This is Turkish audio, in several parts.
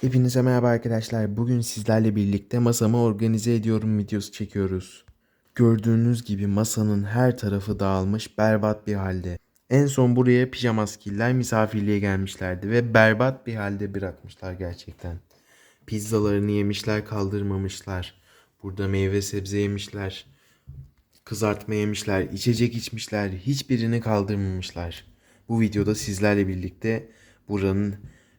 Hepinize merhaba arkadaşlar. Bugün sizlerle birlikte masamı organize ediyorum videosu çekiyoruz. Gördüğünüz gibi masanın her tarafı dağılmış berbat bir halde. En son buraya pijamaskiller misafirliğe gelmişlerdi ve berbat bir halde bırakmışlar gerçekten. Pizzalarını yemişler kaldırmamışlar. Burada meyve sebze yemişler. Kızartma yemişler, içecek içmişler, hiçbirini kaldırmamışlar. Bu videoda sizlerle birlikte buranın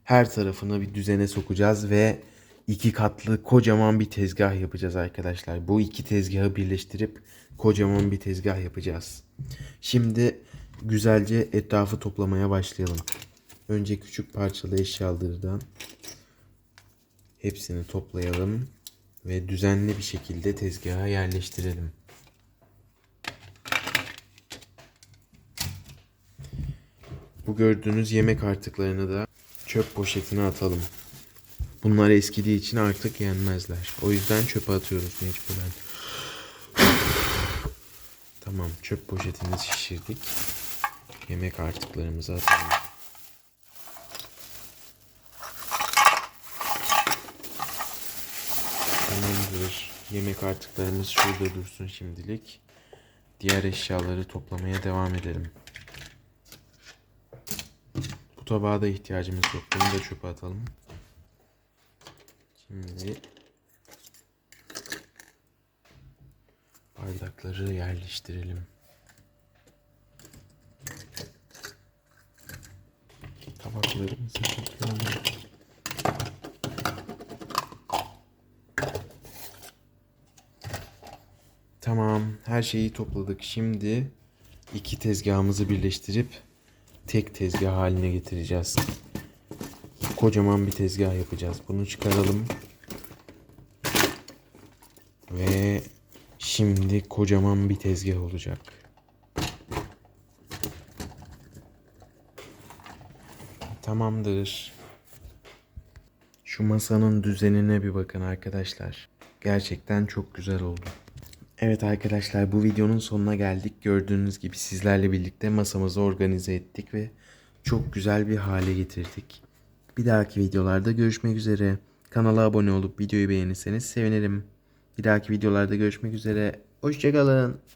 her tarafını bir düzene sokacağız ve iki katlı kocaman bir tezgah yapacağız arkadaşlar. Bu iki tezgahı birleştirip kocaman bir tezgah yapacağız. Şimdi güzelce etrafı toplamaya başlayalım. Önce küçük parçalı eşyalardan hepsini toplayalım ve düzenli bir şekilde tezgaha yerleştirelim. Bu gördüğünüz yemek artıklarını da çöp poşetine atalım. Bunlar eskidiği için artık yenmezler. O yüzden çöpe atıyoruz mecburen. Tamam çöp poşetini şişirdik. Yemek artıklarımızı atalım. Tamamdır. Yemek artıklarımız şurada dursun şimdilik. Diğer eşyaları toplamaya devam edelim. Tabağa da ihtiyacımız yok. Bunu da çöpe atalım. Şimdi bardakları yerleştirelim. Tabaklarımızı toplayalım. Tamam, her şeyi topladık. Şimdi iki tezgahımızı birleştirip tek tezgah haline getireceğiz. Kocaman bir tezgah yapacağız. Bunu çıkaralım. Ve şimdi kocaman bir tezgah olacak. Tamamdır. Şu masanın düzenine bir bakın arkadaşlar. Gerçekten çok güzel oldu. Evet arkadaşlar bu videonun sonuna geldik. Gördüğünüz gibi sizlerle birlikte masamızı organize ettik ve çok güzel bir hale getirdik. Bir dahaki videolarda görüşmek üzere. Kanala abone olup videoyu beğenirseniz sevinirim. Bir dahaki videolarda görüşmek üzere. Hoşçakalın.